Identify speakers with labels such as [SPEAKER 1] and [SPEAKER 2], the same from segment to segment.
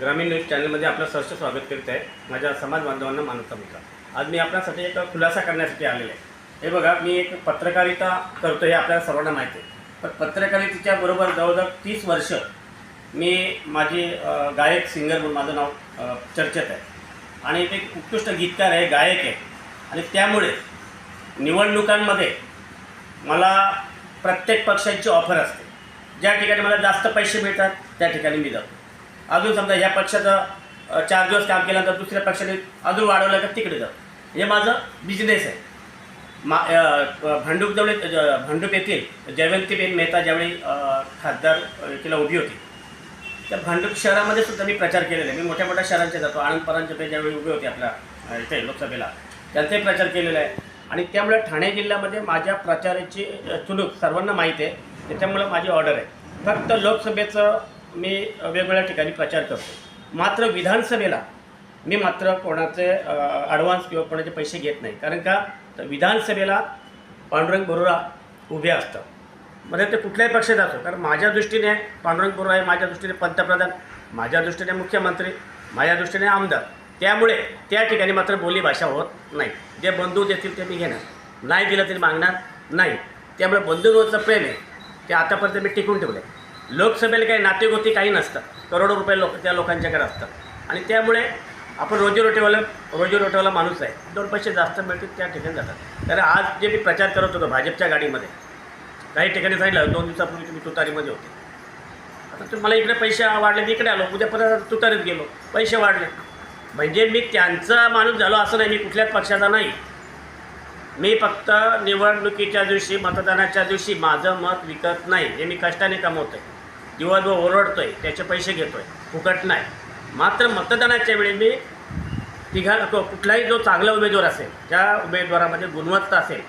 [SPEAKER 1] ग्रामीण न्यूज चॅनलमध्ये आपलं सहर्ष स्वागत करीत आहे. माझ्या समाज बांधवांना मानवता मिळतात आज मी आपल्यासाठी एक खुलासा करण्यासाठी आलेलो आहे. हे बघा मी एक पत्रकारिता करतो हे आपल्याला सर्वांना माहिती आहे. पण पत्रकारितेच्या बरोबर जवळजवळ तीस वर्ष मी माझी गायक सिंगर म्हणून माझं नाव चर्चेत आहे. आणि ते एक उत्कृष्ट गीतकार आहे गायक आहे. आणि त्यामुळे निवडणुकांमध्ये मला प्रत्येक पक्षाची ऑफर असते. ज्या ठिकाणी मला जास्त पैसे मिळतात त्या ठिकाणी मी जातो. अजून समजा ह्या पक्षाचं चार दिवस काम केल्यानंतर दुसऱ्या पक्षाने अजून वाढवलं का तिकडे जातो हे माझं बिझनेस आहे. मा भांडूप जवळ भांडूप येथील जयवंतीबेन मेहता ज्यावेळी खासदार तिला उभी होती त्या भांडूप शहरामध्ये सुद्धा मी प्रचार केलेला आहे. मी मोठ्या मोठ्या शहरांचे जातो. आनंद परांजपे ज्यावेळी उभे होते आपल्या इथे लोकसभेला त्यांचाही प्रचार केलेला आहे. आणि त्यामुळे ठाणे जिल्ह्यामध्ये माझ्या प्रचाराची चुलूक सर्वांना माहीत आहे. त्याच्यामुळं माझी ऑर्डर आहे. फक्त लोकसभेचं मी वेगवेगळ्या ठिकाणी प्रचार करतो. मात्र विधानसभेला मी मात्र कोणाचे ॲडव्हान्स किंवा कोणाचे पैसे घेत नाही. कारण का? तर विधानसभेला पांडुरंग बरोरा उभे असतात. म्हणजे ते कुठल्याही पक्षात असो. कारण माझ्या दृष्टीने पांडुरंग बरोरा आहे माझ्या दृष्टीने पंतप्रधान माझ्या दृष्टीने मुख्यमंत्री माझ्या दृष्टीने आमदार. त्यामुळे त्या ठिकाणी मात्र बोलीभाषा होत नाही. जे बंधू देतील ते मी घेणार. नाही दिलं तरी मागणार नाही. त्यामुळे बंधूंवरचं प्रेम आहे. ते आतापर्यंत मी टिकून ठेवलं आहे लोकसभेला काही नातेगोती काही नसतात. करोडो रुपये लोक त्या लोकांच्याकडे असतात. आणि त्यामुळे आपण रोजीरोटीवाला रोजीरोटीवाला माणूस आहे. दोन पैसे जास्त मिळतील त्या ठिकाणी जातात. तर आज जे मी प्रचार करत होतो भाजपच्या गाडीमध्ये काही ठिकाणी सांगितलं दोन दिवसापूर्वी तुम्ही तुतारीमध्ये होते. आता तुम्ही मला इकडे पैसे वाढले मी इकडे आलो. उद्या परत तुतारीत गेलो. पैसे वाढले. म्हणजे मी त्यांचा माणूस झालो असं नाही. मी कुठल्याच पक्षाचा नाही. मी फक्त निवडणुकीच्या दिवशी मतदानाच्या दिवशी माझं मत विकत नाही. हे मी कष्टाने कमवतोय ओरडतो ओरडतोय त्याचे पैसे घेतोय. फुकट नाही. मात्र मतदानाच्या वेळी मी तिघा तो कुठलाही जो चांगला उमेदवार असेल ज्या उमेदवारामध्ये गुणवत्ता असेल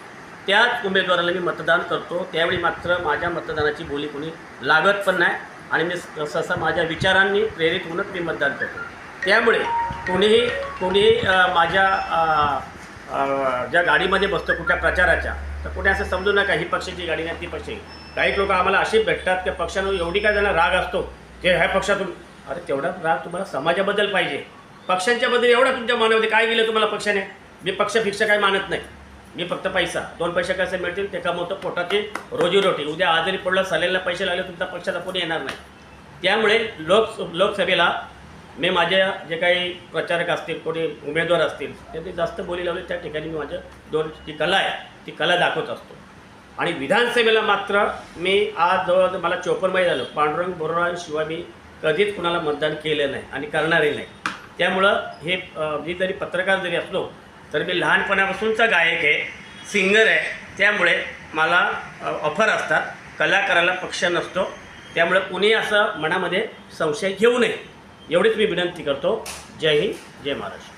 [SPEAKER 1] त्याच उमेदवाराला मी मतदान करतो. त्यावेळी मात्र माझ्या मतदानाची बोली कोणी लागत पण नाही आणि मी सहसा माझ्या विचारांनी प्रेरित होऊनच मी मतदान करतो. त्यामुळे कोणीही कोणीही माझ्या ज्या गाडीमध्ये बसतो कुठल्या प्रचाराच्या तर कुठे असं समजू नका ही पक्षाची गाडी नाही ती पक्षाची. काही लोक आम्हाला अशी भेटतात की पक्षानं एवढी काय त्यांना राग असतो की ह्या पक्षातून अरे तेवढा राग तुम्हाला समाजाबद्दल पाहिजे. पक्षांच्याबद्दल एवढा तुमच्या मनामध्ये काय गेलं तुम्हाला पक्षाने? मी पक्ष फिक्ष काय मानत नाही. मी फक्त पैसा. दोन पैसे कसे मिळतील ते कमवतो पोटाची रोजीरोटी. उद्या आजारी पडलं सलेला पैसे लागले तुमच्या पक्षाचा कोणी येणार नाही. त्यामुळे लोक लोकसभेला मी माझ्या जे काही प्रचारक असतील कोणी उमेदवार असतील त्यांनी जास्त बोली लावली. त्या ठिकाणी मी माझ्या दोन जी कला आहे ती कला दाखवत असतो. आणि विधानसभेला मात्र मी आज जवळ मला चोपन्न झालं. पांडुरंग बोराशिवाय मी कधीच कुणाला मतदान केलं नाही आणि करणारही नाही. त्यामुळं हे मी जरी पत्रकार जरी असलो तर मी लहानपणापासूनचा गायक आहे सिंगर आहे. त्यामुळे मला ऑफर असतात. कलाकाराला पक्ष नसतो. त्यामुळे कुणी असं मनामध्ये संशय घेऊ नये. एवढीच मी विनंती करतो. जय हिंद जय महाराष्ट्र.